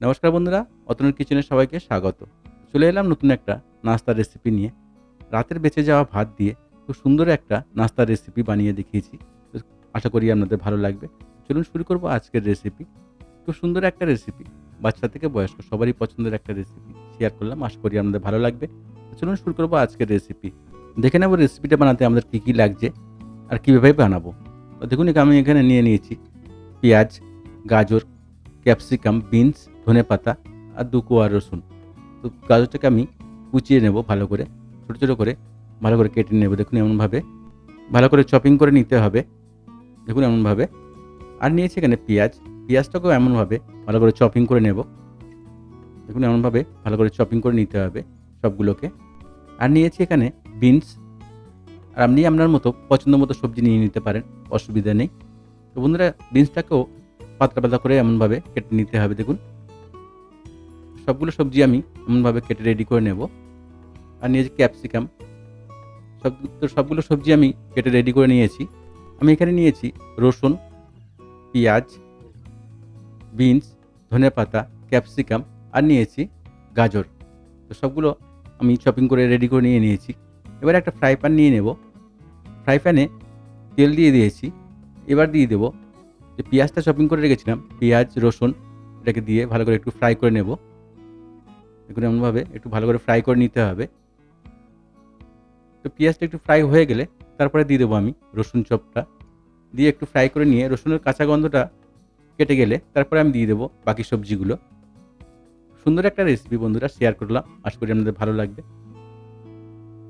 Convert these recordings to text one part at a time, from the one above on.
নমস্কার বন্ধুরা, অতনুর কিচেনে সবাইকে স্বাগত। চলে এলাম নতুন একটা নাস্তার রেসিপি নিয়ে। রাতের বেঁচে যাওয়া ভাত দিয়ে খুব সুন্দর একটা নাস্তার রেসিপি বানিয়ে দেখিয়েছি। আশা করি আপনাদের ভালো লাগবে। চলুন শুরু করব আজকের রেসিপি খুব সুন্দর একটা রেসিপি বাচ্চা থেকে বয়স্ক সবারই পছন্দের একটা রেসিপি শেয়ার করলাম, আশা করি আপনাদের ভালো লাগবে। চলুন শুরু করব আজকের রেসিপি দেখে নেব রেসিপিটা বানাতে আমাদের কী কী লাগছে আর কীভাবে বানাবো। দেখুন আমি এখানে নিয়ে নিয়েছি পেঁয়াজ, গাজর ক্যাপসিকাম বিনস ধনে পাতা আর দু কোয়া রসুন। তো গাজরটাকে আমি কুচিয়ে নেব ভালো করে, ছোটো ছোটো করে ভালো করে কেটে নেব। দেখুন এমনভাবে ভালো করে চপিং করে নিতে হবে। দেখুন এমনভাবে। আর নিয়েছি এখানে পেঁয়াজ। পেঁয়াজটাকেও এমনভাবে ভালো করে চপিং করে নেব। দেখুন এমনভাবে ভালো করে চপিং করে নিতে হবে সবগুলোকে। আর নিয়েছি এখানে বিনস আর আপনি আপনার মতো পছন্দ মতো সবজি নিয়ে নিতে পারেন, অসুবিধা নেই। তো বন্ধুরা বিনসটাকেও পাতলা পাতলা করে এমনভাবে কেটে নিতে হবে। দেখুন সবগুলো সবজি আমি এমনভাবে কেটে রেডি করে নেব। আর নিয়েছি ক্যাপসিকাম সব, তো সবগুলো সবজি আমি কেটে রেডি করে নিয়েছি। আমি এখানে নিয়েছি রসুন, পেঁয়াজ বিনস ধনে পাতা ক্যাপসিকাম আর নিয়েছি গাজর। তো সবগুলো আমি শপিং করে রেডি করে নিয়ে নিয়েছি। এবার একটা ফ্রাই প্যান নিয়ে নেব। ফ্রাই প্যানে তেল দিয়ে দিয়েছি। এবার দিয়ে দেবো যে পেঁয়াজটা শপিং করে রেখেছিলাম, পেঁয়াজ, রসুন, এটাকে দিয়ে ভালো করে একটু ফ্রাই করে নেব। দেখুন এমনভাবে একটু ভালো করে ফ্রাই করে নিতে হবে। তো পেঁয়াজটা একটু ফ্রাই হয়ে গেলে তারপরে দিয়ে দেবো আমি রসুন চপটা। দিয়ে একটু ফ্রাই করে নিয়ে রসুনের কাঁচা গন্ধটা কেটে গেলে তারপরে আমি দিয়ে দেবো বাকি সবজিগুলো। সুন্দর একটা রেসিপি বন্ধুরা শেয়ার করলাম। আশা করি আপনাদের ভালো লাগবে।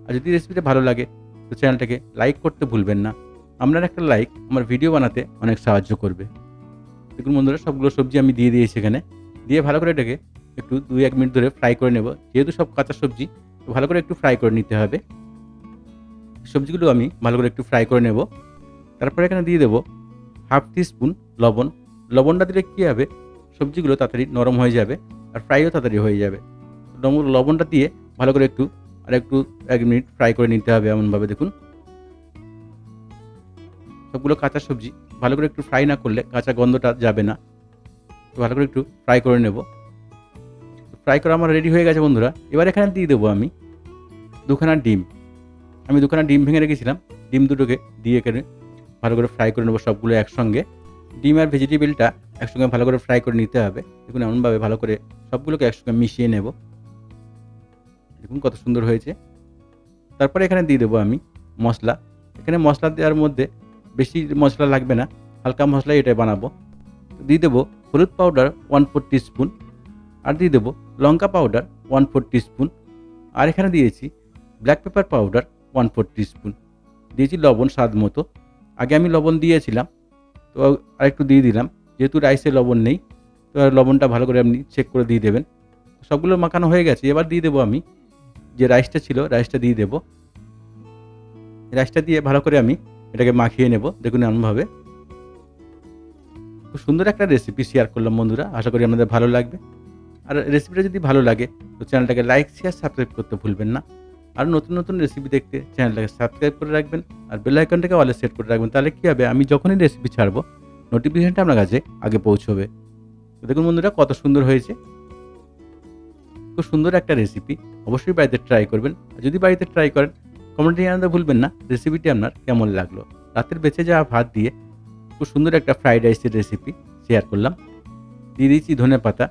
আর যদি রেসিপিটা ভালো লাগে, তো চ্যানেলটাকে লাইক করতে ভুলবেন না। আপনার একটা লাইক আমার ভিডিও বানাতে অনেক সাহায্য করবে। দেখুন বন্ধুরা, সবগুলো সবজি আমি দিয়ে দিয়েছি এখানে। দিয়ে ভালো করে এটাকে একটু দুই, এক মিনিট ধরে ফ্রাই করে নেব। যেহেতু সব কাঁচা সবজি ভালো করে একটু ফ্রাই করে নিতে হবে। সবজিগুলো আমি ভালো করে একটু ফ্রাই করে নেব। তারপরে এখানে দিয়ে দেবো হাফ স্পুন লবণ। লবণটা দিলে কী হবে? সবজিগুলো তাড়াতাড়ি নরম হয়ে যাবে আর ফ্রাইও তাড়াতাড়ি হয়ে যাবে। লবণ- লবণটা দিয়ে ভালো করে একটু, আর একটু, এক মিনিট ফ্রাই করে নিতে হবে এমনভাবে, দেখুন। সবগুলো কাঁচা সবজি, ভালো করে একটু ফ্রাই না করলে কাঁচা গন্ধটা যাবে না। ভালো করে একটু ফ্রাই করে নেব। ফ্রাই করা আমার রেডি হয়ে গেছে বন্ধুরা। এবার এখানে দিয়ে দেবো আমি দুখানা ডিম। আমি দুখানা ডিম ভেঙে রেখেছিলাম। ডিম দুটোকে দিয়ে এখানে ভালো করে ফ্রাই করে নেব সবগুলো একসঙ্গে। ডিম আর ভেজিটেবিলটা একসঙ্গে ভালো করে ফ্রাই করে নিতে হবে। দেখুন, এমনভাবে ভালো করে সবগুলোকে একসঙ্গে মিশিয়ে নেব। দেখুন, কত সুন্দর হয়েছে। তারপরে এখানে দিয়ে দেবো আমি মশলা। এখানে মশলা দেওয়ার মধ্যে বেশি মশলা লাগবে না। হালকা মশলাই এটা বানাবো। দিয়ে দেবো হলুদ পাউডার ওয়ান ফোর স্পুন আর দিয়ে দেবো লঙ্কা পাউডার ওয়ান ফোর স্পুন আর এখানে দিয়েছি black pepper powder one four spoon দিয়েছি লবণ স্বাদ মতো। আগে আমি লবণ দিয়েছিলাম, তো আরেকটু দিয়ে দিলাম। যেহেতু রাইসে লবণ নেই, তো লবণটা ভালো করে আপনি চেক করে দিয়ে দেবেন। সবগুলো মাখানো হয়ে গেছে, এবার দিয়ে দেবো আমি যে রাইসটা ছিল রাইসটা দিয়ে দেবো। রাইসটা দিয়ে ভালো করে আমি এটাকে মাখিয়ে নেব, দেখুন এমনভাবে। খুব সুন্দর একটা রেসিপি শেয়ার করলাম বন্ধুরা, আশা করি আপনাদের ভালো লাগবে। আর রেসিপিটা যদি ভালো লাগে, তো চ্যানেলটাকে লাইক শেয়ার সাবস্ক্রাইব করতে ভুলবেন না। আর নতুন নতুন রেসিপি দেখতে চ্যানেলটাকে সাবস্ক্রাইব করে রাখবেন আর বেল আইকনটাকে অলে সেট করে রাখবেন, তাহলে কী হবে? আমি যখনই রেসিপি ছাড়বো নোটিফিকেশনটা আপনার কাছে আগে পৌঁছবে। তো দেখুন বন্ধুরা, কত সুন্দর হয়েছে। খুব সুন্দর একটা রেসিপি অবশ্যই বাড়িতে ট্রাই করবেন। আর যদি বাড়িতে ট্রাই করেন কমেন্টে জানাতে ভুলবেন না রেসিপিটি আপনার কেমন লাগল। রাতের বেঁচে যাওয়া ভাত দিয়ে খুব সুন্দর একটা ফ্রাইড রাইসের রেসিপি শেয়ার করলাম। দিয়ে দিয়েছি ধনে পাতা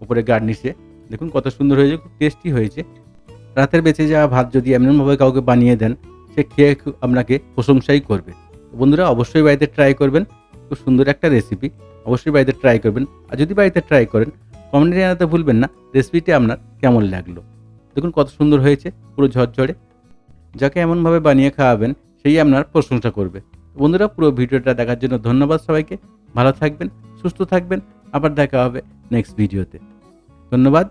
উপরে গার্নিশে দেখুন কত সুন্দর হয়েছে, খুব টেস্টি হয়েছে। রাতের বেঁচে যাওয়া ভাত যদি এমনভাবে কাউকে বানিয়ে দেন, সে খেয়ে আপনাকে প্রশংসাই করবে। বন্ধুরা, অবশ্যই বাড়িতে ট্রাই করবেন। খুব সুন্দর একটা রেসিপি অবশ্যই বাড়িতে ট্রাই করবেন। আর যদি বাড়িতে ট্রাই করেন কমেন্টে জানাতে ভুলবেন না। রেসিপিটি আপনার কেমন লাগল? দেখুন কত সুন্দর হয়েছে, পুরো ঝরঝরে। যাকে এমনভাবে বানিয়ে খাওয়াবেন, সেই আপনার প্রশংসা করবে। বন্ধুরা, পুরো ভিডিওটা দেখার জন্য ধন্যবাদ সবাইকে। ভালো থাকবেন, সুস্থ থাকবেন। আবার দেখা হবে। নেক্সট ভিডিওতে ধন্যবাদ